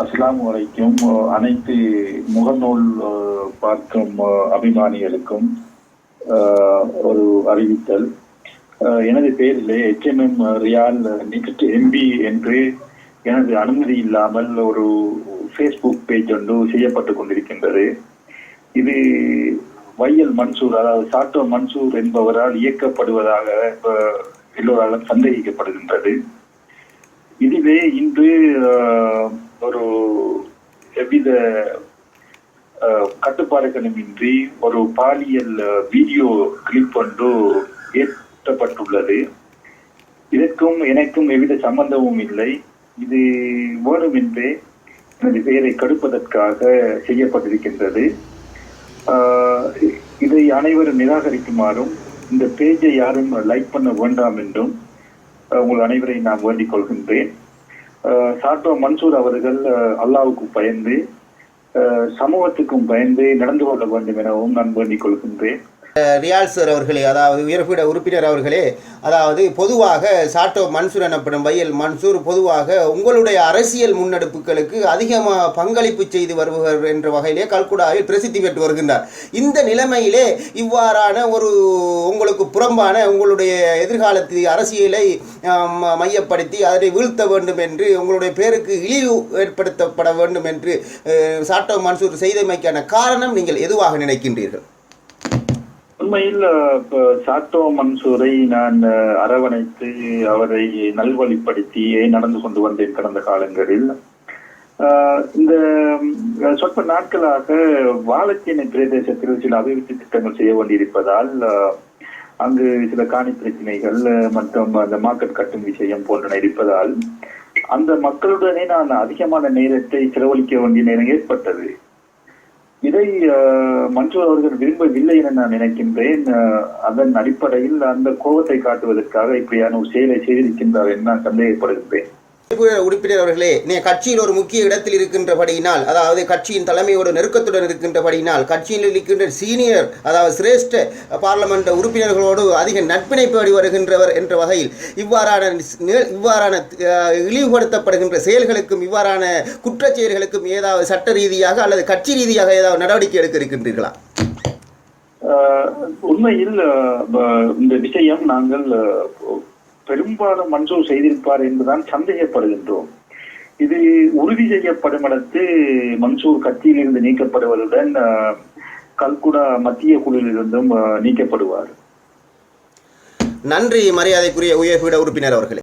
அஸ்லாம் வரைக்கும் அனைத்து முகநூல் பார்க்கும் அபிமானிகளுக்கும் ஒரு அறிவித்தல். எனது பெயரிலே எச்எம்எம் ரியால் நெக்ஸ்ட் எம்பி என்று எனது அனுமதி இல்லாமல் ஒரு ஃபேஸ்புக் பேஜ் ஒன்று செய்யப்பட்டு கொண்டிருக்கின்றது. இது வையல் மன்சூர் அதாவது சாட்டோ மன்சூர் என்பவரால் இயக்கப்படுவதாக எல்லோராலும் சந்தேகிக்கப்படுகின்றது. இதுவே இன்று ஒரு எவ்வித கட்டுப்பாடுகளுமின்றி ஒரு பாலியல் வீடியோ கிளிப் ஒன்று ஏற்றப்பட்டுள்ளது. இதற்கும் எனக்கும் எவ்வித சம்பந்தமும் இல்லை. இது வேணுமென்றே எனது பெயரை கடுப்பதற்காக செய்யப்பட்டிருக்கின்றது. இதை அனைவரும் நிராகரிக்குமாறும் இந்த பேஜை யாரும் லைக் பண்ண வேண்டாம் என்றும் உங்கள் அனைவரையும் நான் வேண்டிக் கொள்கின்றேன். சாட்டோ மன்சூர் அவர்கள் அல்லாவுக்கும் பயந்து சமூகத்துக்கும் பயந்து நடந்து கொள்ள வேண்டும் எனவும் நான் வேண்டிக் கொள்கின்றேன். ரியால் சார் அவர்களே அதாவது உயர்பீட உறுப்பினர் அவர்களே அதாவது பொதுவாக சாட்டோ மன்சூர் எனப்படும் வையல் மன்சூர் பொதுவாக உங்களுடைய அரசியல் முன்னெடுப்புகளுக்கு அதிகமாக பங்களிப்பு செய்து வருபவர் என்ற வகையிலே கல்குடாவில் பிரசித்தி பெற்று வருகின்றார். இந்த நிலைமையிலே இவ்வாறான ஒரு உங்களுக்கு புறம்பான உங்களுடைய எதிர்காலத்து அரசியலை மையப்படுத்தி அதனை வீழ்த்த வேண்டும் என்று உங்களுடைய பேருக்கு இழிவு ஏற்படுத்தப்பட வேண்டும் என்று சாட்டோ மன்சூர் செய்தமைக்கான காரணம் நீங்கள் எதுவாக நினைக்கின்றீர்கள்? உண்மையில் அஹ், சாட்டோ மன்சூரை நான் அரவணைத்து அவரை நல்வழிப்படுத்தியே நடந்து கொண்டு வந்தேன் கடந்த காலங்களில்? ஆஹ், இந்த சொற்ப நாட்களாக வாழச்சேனை பிரதேசத்தில் சில அபிவிருத்தி திட்டங்கள் செய்ய வேண்டியிருப்பதால் அங்கு சில காணி பிரச்சனைகள் மற்றும் அந்த மார்க்கெட் கட்டும் விஷயம் போன்றன இருப்பதால் அந்த மக்களுடனே நான் அதிகமான நேரத்தை செலவழிக்க வேண்டிய நேரம் ஏற்பட்டது. இதை அஹ், அவர்கள் விரும்பவில்லை என நான் நினைக்கின்றேன். அதன் அடிப்படையில் அந்த கோபத்தை காட்டுவதற்காக இப்படியான ஒரு செயலை செய்திருக்கின்றார் என்று நான் சந்தேகப்படுகின்றேன். உறுப்பினர் உறுப்பினர் அவர்களே நீ கட்சியில் ஒரு முக்கிய இடத்தில் இருக்கின்றபடியினால் அதாவது கட்சியின் தலைமையோடு நெருக்கத்துடன் இருக்கின்றபடியினால் கட்சியில் இருக்கின்ற சீனியர் அதாவது சிரேஷ்ட பார்லமெண்ட் உறுப்பினர்களோடு அதிக நட்பினை நட்பிணைப்படி வருகின்றவர் என்ற வகையில் இவ்வாறான இவ்வாறான இழிவுபடுத்தப்படுகின்ற செயல்களுக்கும் இவ்வாறான குற்றச் செயல்களுக்கும் ஏதாவது சட்ட ரீதியாக அல்லது கட்சி ரீதியாக ஏதாவது நடவடிக்கை எடுக்க இருக்கின்றீர்களா? உண்மையில் இந்த விஷயம் நாங்கள் பெரும்பாலும் மன்சூர் செய்திருப்பார் என்றுதான் சந்தேகப்படுகின்றோம். இது உறுதி செய்யப்படும் இடத்து மன்சூர் கட்சியிலிருந்து நீக்கப்படுவதுடன் கல்குடா மத்திய குழுவிலிருந்தும் நீக்கப்படுவார். நன்றி மரியாதைக்குரிய உயர்பீட உறுப்பினர் அவர்களே.